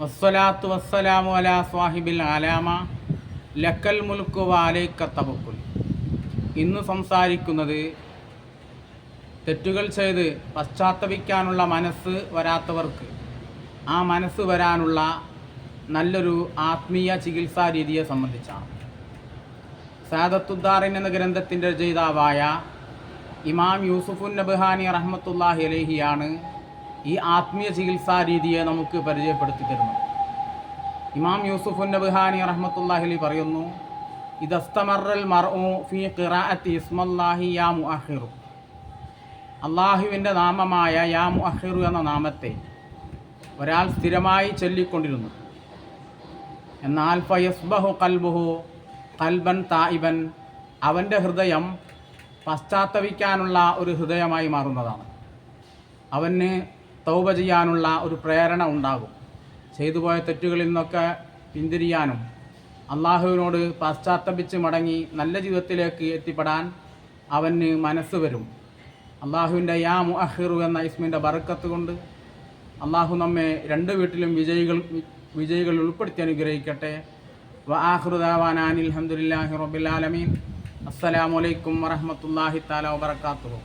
വസ്സലാത്തു വസ്സലാമു അലാ സ്വാഹിബിൽ ആലാമ ലക്കൽ മുൽക്കു വാലൈക്ക തവക്കുൽ ഇന്ന് സംസാരിക്കുന്നത് തെറ്റുകൾ ചെയ്ത് പശ്ചാത്തപിക്കാനുള്ള മനസ്സ് വരാത്തവർക്ക് ആ മനസ്സ് വരാനുള്ള നല്ലൊരു ആത്മീയ ചികിത്സാ രീതിയെ സംബന്ധിച്ചാണ്. സാദത്തുദ്ദാറിൻ എന്ന ഗ്രന്ഥത്തിന്റെ രചയിതാവായ ഇമാം യൂസുഫുൻ നബ്ഹാനി റഹ്മത്തുല്ലാഹി അലഹിയാണ് ഈ ആത്മീയ ചികിത്സാ രീതിയെ നമുക്ക് പരിചയപ്പെടുത്തി തരുന്നു. ഇമാം യൂസുഫുൻ നബ്ഹാനി റഹ്മത്തുല്ലാഹിലി പറയുന്നു ഇതസ്തമറൽ മർഉ യാ അള്ളാഹുവിന്റെ നാമമായ യാ മുഅഖിറു എന്ന നാമത്തെ ഒരാൾ സ്ഥിരമായി ചൊല്ലിക്കൊണ്ടിരുന്നു. എന്നാൽ ഫയസ്ബഹു കൽബുഹു കൽബൻ തായിബൻ അവന്റെ ഹൃദയം പശ്ചാത്തപിക്കാനുള്ള ഒരു ഹൃദയമായി മാറുന്നതാണ്. അവന് തൗബ ചെയ്യാനുള്ള ഒരു പ്രേരണ ഉണ്ടാകും. ചെയ്തു പോയ തെറ്റുകളിൽ നിന്നൊക്കെ പിന്തിരിയാനും അള്ളാഹുവിനോട് പശ്ചാത്തപിച്ച് മടങ്ങി നല്ല ജീവിതത്തിലേക്ക് എത്തിപ്പെടാൻ അവന് മനസ്സ് വരും. അള്ളാഹുവിന്റെ യാ മുഅഹിറു എന്ന ഇസ്മിന്റെ ബറക്കത്ത് കൊണ്ട് അള്ളാഹു നമ്മെ രണ്ട് വീട്ടിലും വിജയികൾ വിജയികൾ ഉൾപ്പെടുത്തി അനുഗ്രഹിക്കട്ടെ. വാഹൃദാവാനാൻ അൽഹംദുലില്ലാഹി റബിലാലമീൻ അസ്സലാമലൈക്കും അസ്സലാമു താല വബറകാതുഹു.